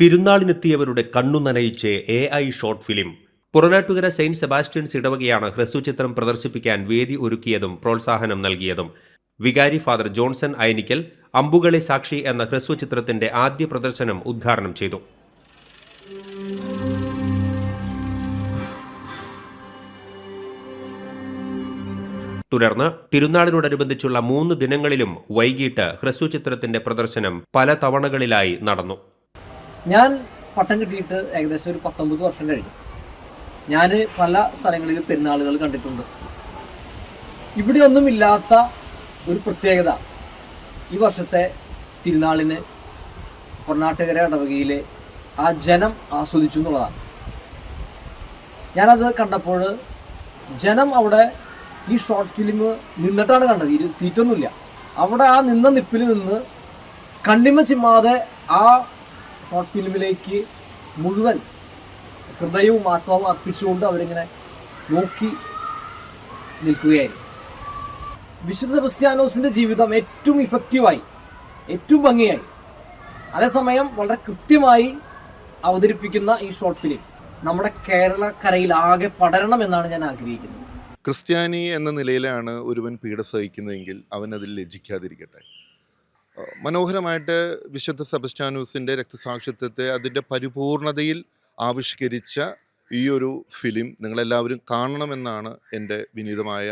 തിരുനാളിനെത്തിയവരുടെ കണ്ണു നനയിച്ച് A I short film Puranattukara saint Sebastian's ഇടവകയാണ് ഹ്രസ്വചിത്രം പ്രദർശിപ്പിക്കാൻ വേദി ഒരുക്കിയതും പ്രോത്സാഹനം നൽകിയതും. വികാരി ഫാദർ ജോൺസൺ അയനിക്കൽ അമ്പുകളെ സാക്ഷി എന്ന ഹ്രസ്വചിത്രത്തിന്റെ ആദ്യ പ്രദർശനം ഉദ്ഘാടനം ചെയ്തു. തുടർന്ന് തിരുനാളിനോടനുബന്ധിച്ചുള്ള മൂന്ന് ദിനങ്ങളിലും വൈകിട്ട് ഹ്രസ്വചിത്രത്തിന്റെ പ്രദർശനം പല തവണകളിലായി നടന്നു. ഞാൻ പട്ടം കിട്ടിയിട്ട് ഏകദേശം ഒരു പത്തൊമ്പത് വർഷം കഴിഞ്ഞു. ഞാൻ പല സ്ഥലങ്ങളിലും പെരുന്നാളുകൾ കണ്ടിട്ടുണ്ട്. ഇവിടെയൊന്നും ഇല്ലാത്ത ഒരു പ്രത്യേകത ഈ വർഷത്തെ തിരുനാളിന് കർണാടകര ഇടവകയിലെ ആ ജനം ആസ്വദിച്ചു എന്നുള്ളതാണ്. ഞാനത് കണ്ടപ്പോൾ ജനം അവിടെ ഈ ഷോർട്ട് ഫിലിം നിന്നിട്ടാണ് കണ്ടത്. ഇരു സീറ്റൊന്നുമില്ല. അവിടെ ആ നിന്ന നിപ്പിൽ നിന്ന് കണ്ണിമ ചിമ്മാതെ ആ ഷോർട്ട് ഫിലിമിലേക്ക് മുഴുവൻ ഹൃദയവും ആത്മാവും അർപ്പിച്ചുകൊണ്ട് അവരിങ്ങനെ നോക്കി നിൽക്കുകയായിരുന്നു. വിശുദ്ധ സെബസ്ത്യാനോസിന്റെ ജീവിതം ഏറ്റവും ഇഫക്റ്റീവായി ഏറ്റവും ഭംഗിയായി. അതേസമയം വളരെ കൃത്യമായി അവതരിപ്പിക്കുന്ന ഈ ഷോർട്ട് ഫിലിം നമ്മുടെ കേരളക്കരയിൽ ആകെ പടരണം എന്നാണ് ഞാൻ ആഗ്രഹിക്കുന്നത്. ക്രിസ്ത്യാനി എന്ന നിലയിലാണ് ഒരുവൻ പീഡ സഹിക്കുന്നതെങ്കിൽ അവൻ അതിൽ ലജ്ജിക്കാതിരിക്കട്ടെ. മനോഹരമായിട്ട് വിശുദ്ധ സെബസ്റ്റാനൂസിന്റെ രക്തസാക്ഷിത്വത്തെ അതിന്റെ പരിപൂർണതയിൽ ആവിഷ്കരിച്ച ഈ ഒരു ഫിലിം നിങ്ങളെല്ലാവരും കാണണമെന്നാണ് എന്റെ വിനീതമായ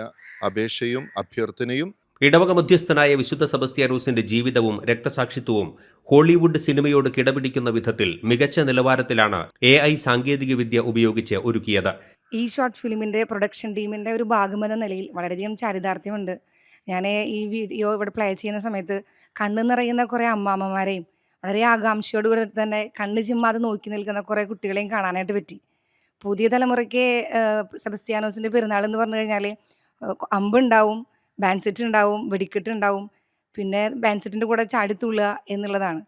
അപേക്ഷയും അഭ്യർത്ഥനയും. ഇടവക മധ്യസ്ഥനായ വിശുദ്ധ സെബസ്ത്യാനൂസിന്റെ ജീവിതവും രക്തസാക്ഷിത്വവും ഹോളിവുഡ് സിനിമയോട് കിടപിടിക്കുന്ന വിധത്തിൽ മികച്ച നിലവാരത്തിലാണ് എ ഐ സാങ്കേതികവിദ്യ ഉപയോഗിച്ച് ഒരുക്കിയത്. ഈ ഷോർട്ട് ഫിലിമിന്റെ പ്രൊഡക്ഷൻ ടീമിന്റെ ഒരു ഭാഗമെന്ന നിലയിൽ വളരെയധികം ചാരിതാർത്ഥ്യമുണ്ട്. ഞാൻ ഈ വീഡിയോ ഇവിടെ പ്ലേ ചെയ്യുന്ന സമയത്ത് കണ്ണ് നിറയുന്ന കുറേ അമ്മാമ്മമാരെയും വളരെ ആകാംക്ഷയോടുകൂടി തന്നെ കണ്ണ് ചിമ്മാതെ നോക്കി നിൽക്കുന്ന കുറേ കുട്ടികളെയും കാണാനായിട്ട് പറ്റി. പുതിയ തലമുറയ്ക്ക് സെബസ്റ്റിയാനോസിന്റെ പെരുന്നാൾ എന്ന് പറഞ്ഞു കഴിഞ്ഞാൽ അമ്പുണ്ടാവും ബാൻഡ് സെറ്റ് ഉണ്ടാവും വെടിക്കെട്ട് ഉണ്ടാവും പിന്നെ ബാൻഡ് സെറ്റിന്റെ കൂടെ ചാടിത്തുള്ളുക എന്നുള്ളതാണ്.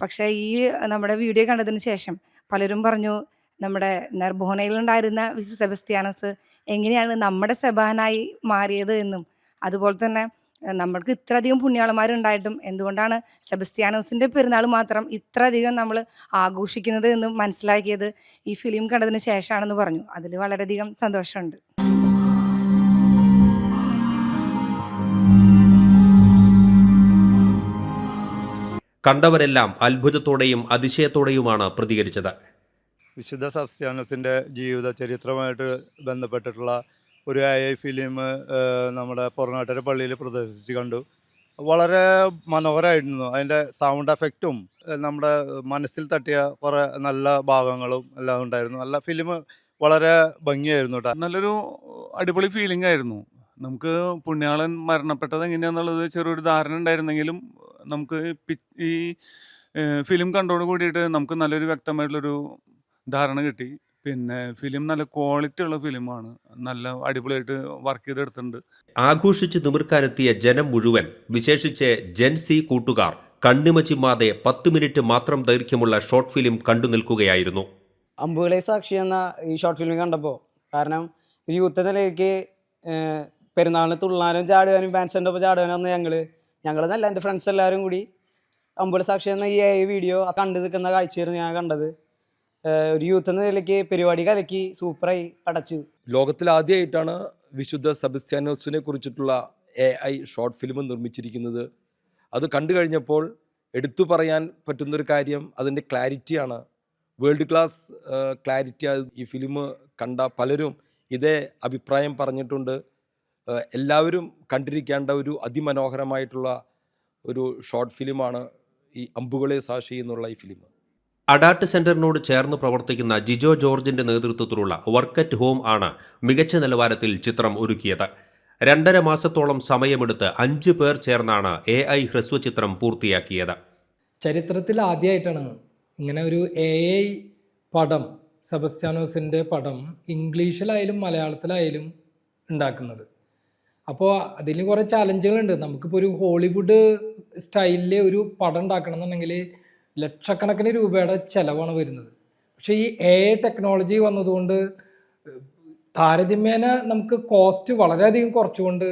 പക്ഷേ ഈ നമ്മുടെ വീഡിയോ കണ്ടതിന് ശേഷം പലരും പറഞ്ഞു നമ്മുടെ നർബോനയിലുണ്ടായിരുന്ന വിശു സെബസ്ത്യാനോസ് എങ്ങനെയാണ് നമ്മുടെ സെബാനായി മാറിയത് എന്നും അതുപോലെ തന്നെ നമ്മൾക്ക് ഇത്രയധികം പുണ്യാളന്മാരുണ്ടായിട്ടും എന്തുകൊണ്ടാണ് സെബസ്ത്യാനോസിന്റെ പെരുന്നാൾ മാത്രം ഇത്രയധികം നമ്മൾ ആഘോഷിക്കുന്നത് എന്ന് മനസ്സിലാക്കിയത് ഈ ഫിലിം കണ്ടതിന് ശേഷമാണെന്ന് പറഞ്ഞു. അതിൽ വളരെയധികം സന്തോഷമുണ്ട്. കണ്ടവരെല്ലാം അത്ഭുതത്തോടെയും അതിശയത്തോടെയുമാണ് പ്രതികരിച്ചത്. വിശുദ്ധ സബ്സ്ത്യാനോസിന്റെ ജീവിത ചരിത്രമായിട്ട് ബന്ധപ്പെട്ടിട്ടുള്ള ഒരു ഐ ഐ ഫിലിം നമ്മുടെ പൊറനാട്ടര പള്ളിയിൽ പ്രദർശിപ്പിച്ച് കണ്ടു. വളരെ മനോഹരമായിരുന്നു അതിന്റെ സൗണ്ട് എഫക്റ്റും നമ്മുടെ മനസ്സിൽ തട്ടിയ കുറേ നല്ല ഭാഗങ്ങളും എല്ലാം ഉണ്ടായിരുന്നു. നല്ല ഫിലിം വളരെ ഭംഗിയായിരുന്നു കേട്ടോ നല്ലൊരു അടിപൊളി ഫീലിംഗ് ആയിരുന്നു. നമുക്ക് പുണ്യാളൻ മരണപ്പെട്ടത് എങ്ങനെയാന്നുള്ളത് ചെറിയൊരു ധാരണ ഉണ്ടായിരുന്നെങ്കിലും നമുക്ക് ഈ ഫിലിം കണ്ടോട് കൂടിയിട്ട് നമുക്ക് നല്ലൊരു വ്യക്തമായിട്ടുള്ളൊരു ധാരണ കിട്ടി. പിന്നെ ഫിലിം നല്ല ക്വാളിറ്റി ഉള്ള ഫിലിമാണ് നല്ല അടിപൊളിയായിട്ട് വർക്ക് ചെയ്തെടുത്തിട്ടുണ്ട്. ആഘോഷിച്ച് നിമിർക്കാനെത്തിയ ജനം മുഴുവൻ വിശേഷിച്ച് ജെൻസി കൂട്ടുകാർ കണ്ണുമച്ചിമാതെ പത്ത് മിനിറ്റ് മാത്രം ദൈർഘ്യമുള്ള ഷോർട്ട് ഫിലിം കണ്ടു നിൽക്കുകയായിരുന്നു. അമ്പുകളെ സാക്ഷി എന്ന ഈ ഷോർട്ട് ഫിലിം കണ്ടപ്പോൾ കാരണം ഒരു യൂത്ത് നിലയ്ക്ക് പെരുന്നാളിന് തുള്ളാനും ചാടുവാനും ഫാൻസിന്റെ ഒപ്പം ചാടുവാനും വന്ന് ഞങ്ങൾ ഞങ്ങളെന്നല്ല എന്റെ ഫ്രണ്ട്സ് എല്ലാവരും കൂടി അമ്പുകളെ സാക്ഷി എന്ന ഈ വീഡിയോ കണ്ടു നിൽക്കുന്ന കാഴ്ചയായിരുന്നു ഞാൻ കണ്ടത്. ഒരു യൂത്ത് എന്ന നിലയ്ക്ക് പരിപാടി കലക്കി സൂപ്പറായി പടച്ചു. ലോകത്തിൽ ആദ്യമായിട്ടാണ് വിശുദ്ധ സബിസ്റ്റാനോസിനെ കുറിച്ചിട്ടുള്ള എ ഐ ഷോർട്ട് ഫിലിം നിർമ്മിച്ചിരിക്കുന്നത്. അത് കണ്ടു കഴിഞ്ഞപ്പോൾ എടുത്തു പറയാൻ പറ്റുന്നൊരു കാര്യം അതിന്റെ ക്ലാരിറ്റിയാണ് വേൾഡ് ക്ലാസ് ക്ലാരിറ്റി ഈ ഫിലിം കണ്ട പലരും ഇതേ അഭിപ്രായം പറഞ്ഞിട്ടുണ്ട്. എല്ലാവരും കണ്ടിരിക്കേണ്ട ഒരു അതിമനോഹരമായിട്ടുള്ള ഒരു ഷോർട്ട് ഫിലിമാണ് ഈ അമ്പുകളെ സാക്ഷി എന്നുള്ള ഈ ഫിലിം അഡാട്ട് സെന്ററിനോട് ചേർന്ന് പ്രവർത്തിക്കുന്ന ജിജോ ജോർജിന്റെ നേതൃത്വത്തിലുള്ള വർക്ക് അറ്റ് ഹോം ആണ് മികച്ച നിലവാരത്തിൽ ചിത്രം ഒരുക്കിയത്. രണ്ടര മാസത്തോളം സമയമെടുത്ത് അഞ്ച് പേർ ചേർന്നാണ് എ ഐ ഹ്രസ്വചിത്രം പൂർത്തിയാക്കിയത്. ചരിത്രത്തിൽ ആദ്യമായിട്ടാണ് ഇങ്ങനെ ഒരു എ ഐ പടം സെബസ്റ്റ്യാനോസിന്റെ പടം ഇംഗ്ലീഷിലായാലും മലയാളത്തിലായാലും ഉണ്ടാക്കുന്നത്. അപ്പോൾ അതിന് കുറേ ചാലഞ്ചുകളുണ്ട് നമുക്കിപ്പോൾ ഒരു ഹോളിവുഡ് സ്റ്റൈലിലെ ഒരു പടം ഉണ്ടാക്കണം എന്നുണ്ടെങ്കിൽ ലക്ഷക്കണക്കിന് രൂപയുടെ ചിലവാണ് വരുന്നത്. പക്ഷേ ഈ എ ഐ ടെക്നോളജി വന്നതുകൊണ്ട് താരതമ്യേന നമുക്ക് കോസ്റ്റ് വളരെയധികം കുറച്ചുകൊണ്ട്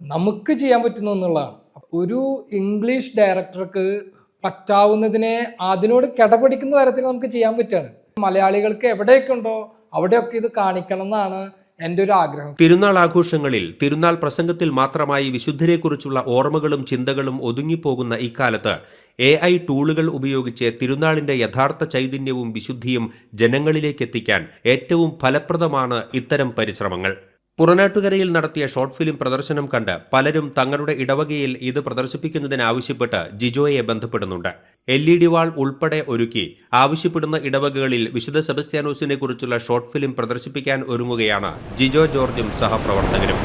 നമുക്ക് ചെയ്യാൻ പറ്റുന്നു എന്നുള്ളതാണ്. ഒരു ഇംഗ്ലീഷ് ഡയറക്ടർക്ക് പറ്റാവുന്നതിനെ അതിനോട് കിടപിടിക്കുന്ന തരത്തിൽ നമുക്ക് ചെയ്യാൻ പറ്റുകയാണ് മലയാളികൾക്ക് എവിടെയൊക്കെ ഉണ്ടോ അവിടെയൊക്കെ ഇത് കാണിക്കണം എന്നാണ് എന്റെ ഒരു ആഗ്രഹം തിരുനാൾ ആഘോഷങ്ങളിൽ തിരുനാൾ പ്രസംഗത്തിൽ മാത്രമായി വിശുദ്ധരെക്കുറിച്ചുള്ള ഓർമ്മകളും ചിന്തകളും ഒതുങ്ങിപ്പോകുന്ന ഇക്കാലത്ത് എ ഐ ടൂളുകൾ ഉപയോഗിച്ച് തിരുനാളിന്റെ യഥാർത്ഥ ചൈതന്യവും വിശുദ്ധിയും ജനങ്ങളിലേക്ക് എത്തിക്കാൻ ഏറ്റവും ഫലപ്രദമാണ് ഇത്തരം പരിശ്രമങ്ങൾ. പുറനാട്ടുകരയിൽ നടത്തിയ ഷോർട്ട് ഫിലിം പ്രദർശനം കണ്ട് പലരും തങ്ങളുടെ ഇടവകയിൽ ഇത് പ്രദർശിപ്പിക്കുന്നതിനാവശ്യപ്പെട്ട് ജിജോയെ ബന്ധപ്പെടുന്നുണ്ട്. എൽ ഇ ഡി വാൾ ഉൾപ്പെടെ ഒരുക്കി ആവശ്യപ്പെടുന്ന ഇടവകകളിൽ വിശുദ്ധ സെബസ്ത്യാനോസിനെ കുറിച്ചുള്ള ഷോർട്ട് ഫിലിം പ്രദർശിപ്പിക്കാൻ ഒരുങ്ങുകയാണ് ജിജോ ജോർജും സഹപ്രവർത്തകരും.